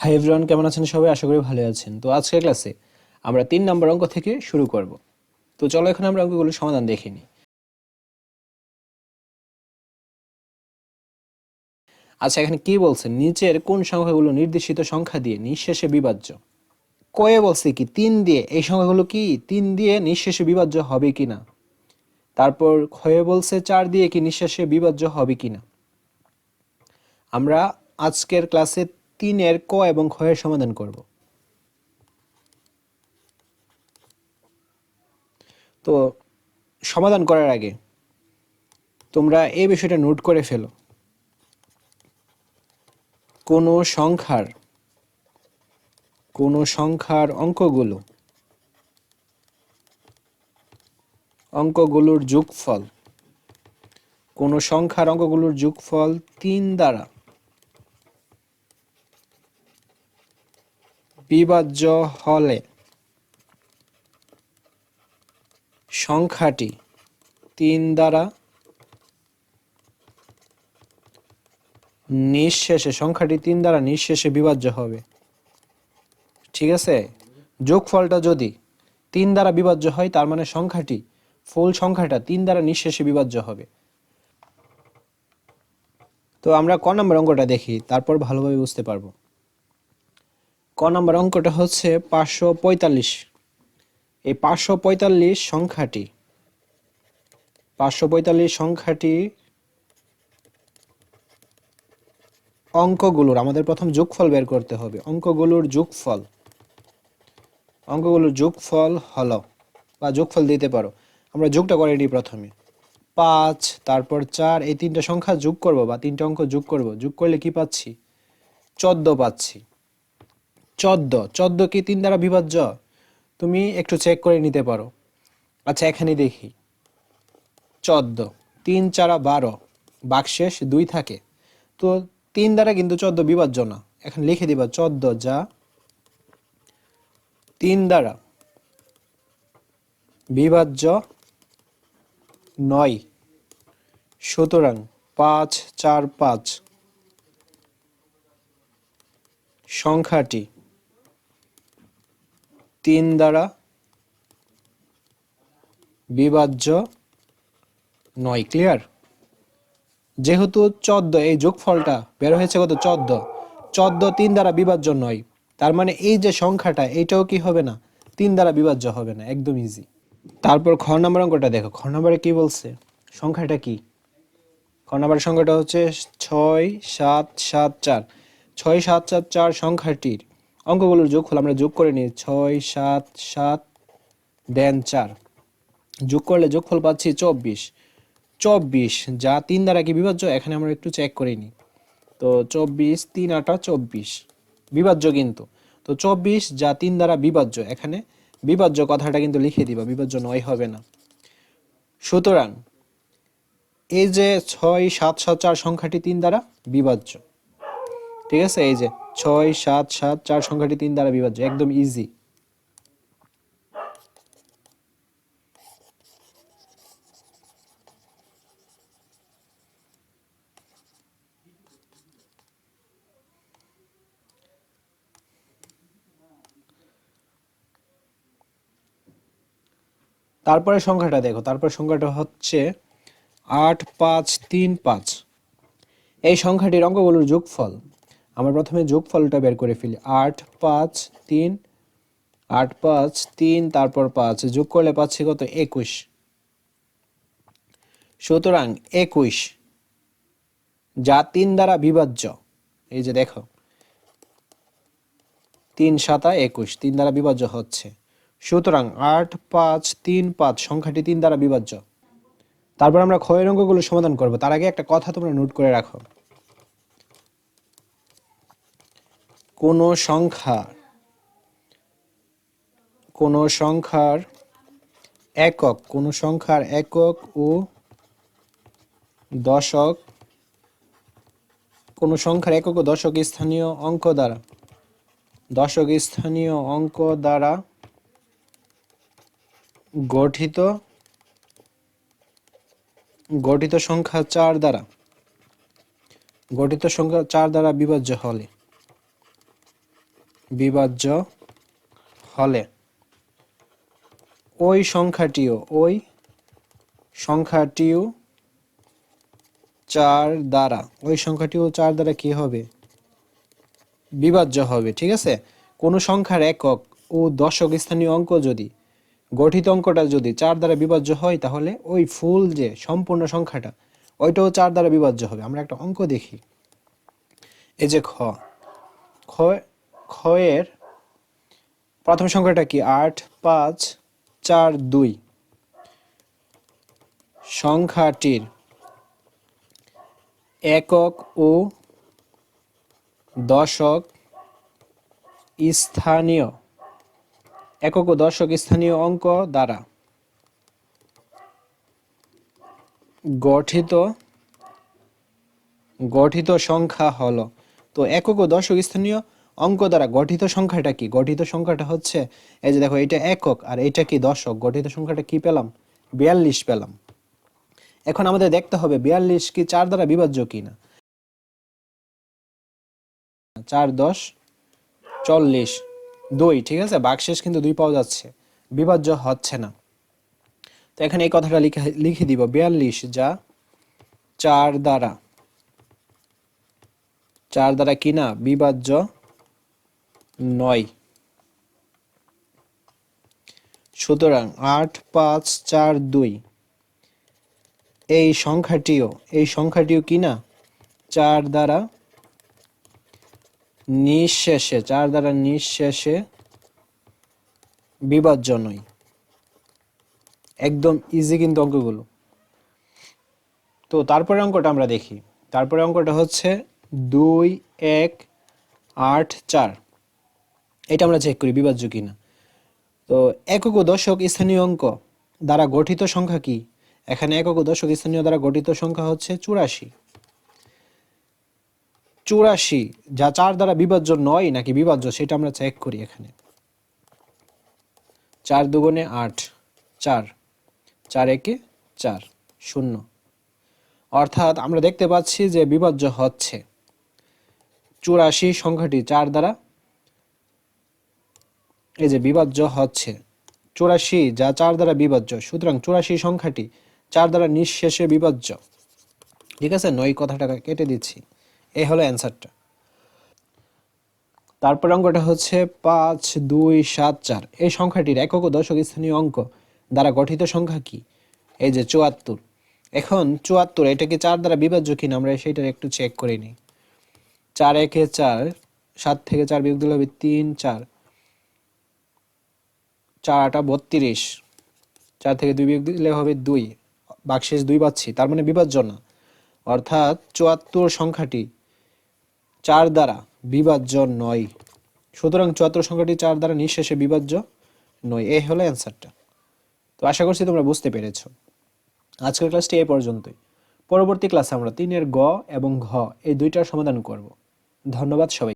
Hi everyone কেমন আছেন সবাই? আশা করি ভালো আছেন। তো আজকের ক্লাসে আমরা তিন নম্বর অঙ্ক থেকে শুরু করব। তো চলো এখন আমরা অঙ্কগুলোর সমাধান দেখে নিই। আচ্ছা এখানে কি বলছে? নিচের কোন সংখ্যাগুলো নির্দেশিত সংখ্যা দিয়ে নিঃশেষে বিভাজ্য? কয়ে বলছে কি, তিন দিয়ে। এই সংখ্যাগুলো কি? তিন দিয়ে নিঃশেষে বিভাজ্য হবে কিনা? তারপর ক্ষয়ে বলছে, চার দিয়ে কি নিঃশেষে বিভাজ্য হবে কিনা? আমরা আজকের ক্লাসে তিনের ক এবং ক্ষয়ের সমাধান করব। তো সমাধান করার আগে তোমরা এই বিষয়টা নোট করে ফেলো। কোনো সংখ্যার কোনো সংখ্যার অঙ্কগুলো, অঙ্কগুলোর যোগফল, কোনো সংখ্যার অঙ্কগুলোর যোগফল তিন দ্বারা বিভাজ্য হলে সংখ্যাটি তিন দ্বারা নিঃশেষে, সংখ্যাটি তিন দ্বারা নিঃশেষে বিভাজ্য হবে। ঠিক আছে? যোগফলটা যদি তিন দ্বারা বিভাজ্য হয়, তার মানে সংখ্যাটি, ফুল সংখ্যাটা তিন দ্বারা নিঃশেষে বিভাজ্য হবে। তো আমরা ক নম্বর অঙ্কটা দেখি, তারপর ভালোভাবে বুঝতে পারব। ক নম্বর অঙ্কটা হচ্ছে পাঁচশো পঁয়তাল্লিশ। এই পাঁচশো পঁয়তাল্লিশ সংখ্যাটি, পাঁচশো পঁয়তাল্লিশ সংখ্যাটি অঙ্কগুলোর, আমাদের প্রথম যোগফল বের করতে হবে, অঙ্কগুলোর যোগফল অঙ্কগুলোর যোগফল হলো, বা যোগফল দিতে পারো, আমরা যোগটা করে নিই প্রথমে। পাঁচ, তারপর চার, এই তিনটা সংখ্যা যোগ করব, বা তিনটা অঙ্ক যোগ করব, যোগ করলে কি পাচ্ছি? চোদ্দ পাচ্ছি। চোদ্দ। চোদ্দ কি তিন দ্বারা বিভাজ্য তুমি একটু চেক করে নিতে পারো। আচ্ছা এখানে দেখি। চোদ্দ। তিন চারা বারো। বাকশেষ দুই থাকে। তো তিন দ্বারা কিন্তু চোদ্দ বিভাজ্য না। এখন লিখে দিবা, চোদ্দ যা তিন দ্বারা বিভাজ্য নয়। সুতরাং পাঁচ, চার, পাঁচ। সংখ্যাটি তিন দ্বারা বিভাজ্য নয় ক্লিয়ার যেহেতু চোদ্দ, এই যোগফলটা বের হয়েছে কত? চোদ্দ। চোদ্দ তিন দ্বারা বিভাজ্য নয়। তার মানে এই যে সংখ্যাটা, এইটাও কি হবে না? তিন দ্বারা বিভাজ্য হবে না, একদম ইজি তারপর খ নম্বর অঙ্কটা দেখো। খ নম্বরে কি বলছে? সংখ্যাটা কি? খ নম্বরের সংখ্যাটা হচ্ছে ছয় সাত সাত চার। ছয় সাত সাত চার সংখ্যাটির অঙ্কগুলোর যোগফল আমরা যোগ করে নিই ছয়, সাত সাত, দেন চার। যোগ করলে যোগফল পাচ্ছি চব্বিশ। চব্বিশ, যা তিন দ্বারা কি বিভাজ্য? এখানে আমরা একটু চেক করে নিই। তো চব্বিশ, তিন আটা চব্বিশ। বিভাজ্য কিন্তু। তো চব্বিশ, যা তিন দ্বারা বিভাজ্য, এখানে বিভাজ্য কথাটা কিন্তু লিখে দিবা, বিভাজ্য নয় হবে না। সুতরাং, এই যে ছয়, সাত সাত, চার সংখ্যাটি তিন দ্বারা বিভাজ্য। ঠিক আছে? এই যে ছয়, সাত সাত, চার সংখ্যাটি তিন দ্বারা বিভাজ্য, একদম ইজি তারপরে সংখ্যাটা দেখো, তারপরে সংখ্যাটা হচ্ছে আট, পাঁচ, তিন, পাঁচ। এই সংখ্যাটির অঙ্কগুলোর যোগফল আমরা প্রথমে যোগফলটা বের করে ফেলি। আট পাঁচ তিন, আট পাঁচ তিন, তারপর পাঁচ, যোগ করলে পাচ্ছি কত? একুশ। সুতরাং একুশ যা তিন দ্বারা বিভাজ্য, এই যে দেখো। তিন সাতা একুশ, তিন দ্বারা বিভাজ্য হচ্ছে। সুতরাং আট পাঁচ তিন পাঁচ, সংখ্যাটি তিন দ্বারা বিভাজ্য। তারপর আমরা ক্ষয়ের অঙ্কগুলো সমাধান করব। তার আগে একটা কথা তোমরা নোট করে রাখো। কোনো সংখ্যা কোনো সংখ্যার একক, কোনো সংখ্যার একক ও দশক, কোনো সংখ্যার একক ও দশক স্থানীয় অঙ্ক দ্বারা, দশক স্থানীয় অঙ্ক দ্বারা গঠিত গঠিত সংখ্যা চার দ্বারা, গঠিত সংখ্যা চার দ্বারা বিভাজ্য হলে। বিভাজ্য হলে। ওই সংখ্যাটিও ওই সংখ্যাটিও চার দ্বারা, ওই সংখ্যাটিও চার দ্বারা কি হবে? বিভাজ্য হবে, ঠিক আছে? কোনো সংখ্যার একক ও দশক স্থানীয় অঙ্ক যদি, গঠিত অঙ্কটা যদি চার দ্বারা বিভাজ্য হয়, তাহলে ওই ফুল যে সম্পূর্ণ সংখ্যাটা, ওইটাও চার দ্বারা বিভাজ্য হবে। আমরা একটা অঙ্ক দেখি। এই যে খ খ খয়ের প্রথম সংখ্যাটা কি? আট, পাঁচ, চার, দুই। সংখ্যাটির একক ও দশক স্থানীয়, একক ও দশক স্থানীয় অঙ্ক দ্বারা গঠিত গঠিত সংখ্যা হলো। তো একক ও দশক স্থানীয় অঙ্ক দ্বারা গঠিত সংখ্যাটা কি? গঠিত সংখ্যাটা হচ্ছে, এই যে দেখো এটা একক আর এটা কি দশক? গঠিত সংখ্যাটা কি পেলাম? বিয়াল্লিশ পেলাম। এখন আমাদের দেখতে হবে বিয়াল্লিশ কি চার দ্বারা বিভাজ্য কিনা? চার, দশ, চল্লিশ, দুই, ঠিক আছে? বাকশেষ কিন্তু দুই পাওয়া যাচ্ছে। বিভাজ্য হচ্ছে না। তো এখানে এই কথাটা লিখে লিখে দিব। বিয়াল্লিশ যা চার দ্বারা। চার দ্বারা কিনা? বিভাজ্য নয়। সুতরাং আট, পাঁচ, চার, দুই। এই সংখ্যাটিও এই সংখ্যাটিও কি না? চার দ্বারা নিঃশেষে, চার দ্বারা নিঃশেষে বিভাজ্য নয় একদম ইজি কিন্তু অঙ্কগুলো। তো তারপরে অঙ্কটা আমরা দেখি। তারপরে অঙ্কটা হচ্ছে দুই, এক, আট, চার। এটা আমরা চেক করি, বিভাজ্য কিনা। তো একক ও দশক স্থানীয় অঙ্ক দ্বারা গঠিত সংখ্যা কি? এখানে একক ও দশক স্থানীয় দ্বারা গঠিত সংখ্যা হচ্ছে চুরাশি। চুরাশি, যা চার দ্বারা বিভাজ্য নয় নাকি বিভাজ্য, সেটা আমরা চেক করি এখানে। চার দুগুণে আট, চার। চার একে চার, শূন্য। অর্থাৎ আমরা দেখতে পাচ্ছি যে বিভাজ্য হচ্ছে। চুরাশি সংখ্যাটি চার দ্বারা এই যে বিভাজ্য হচ্ছে। চুরাশি যা চার দ্বারা বিভাজ্য, সুতরাং চুরাশি সংখ্যাটি চার দ্বারা নিঃশেষে বিভাজ্য। ঠিক আছে? নয় কথাটা কেটে দিচ্ছি। এই হলো অ্যান্সারটা। তারপর অঙ্কটা হচ্ছে পাঁচ, দুই, সাত, চার। এই সংখ্যাটির একক দশক স্থানীয় অঙ্ক দ্বারা গঠিত সংখ্যা কি? এই যে চুয়াত্তর। এখন চুয়াত্তর এটা কি চার দ্বারা বিভাজ্য কিনা আমরা সেইটার একটু চেক করে নিই। চার একে চার, সাত থেকে চার বিয়োগ দিলে হবে তিন, চার। চার আটা বত্রিশ। চার থেকে দুই বিয়োগ দিলে হবে দুই। বাকশেষ দুই পাচ্ছি। তার মানে বিভাজ্য না। অর্থাৎ চুয়াত্তর সংখ্যাটি চার দ্বারা বিভাজ্য নয়। সুতরাং চুয়াত্তর সংখ্যাটি চার দ্বারা নিঃশেষে বিভাজ্য নয়। এই হলো অ্যান্সারটা। তো আশা করছি তোমরা বুঝতে পেরেছ। আজকের ক্লাসটি এ পর্যন্তই। পরবর্তী ক্লাসে আমরা তিনের গ এবং ঘ এই দুইটার সমাধান করব। ধন্যবাদ সবাই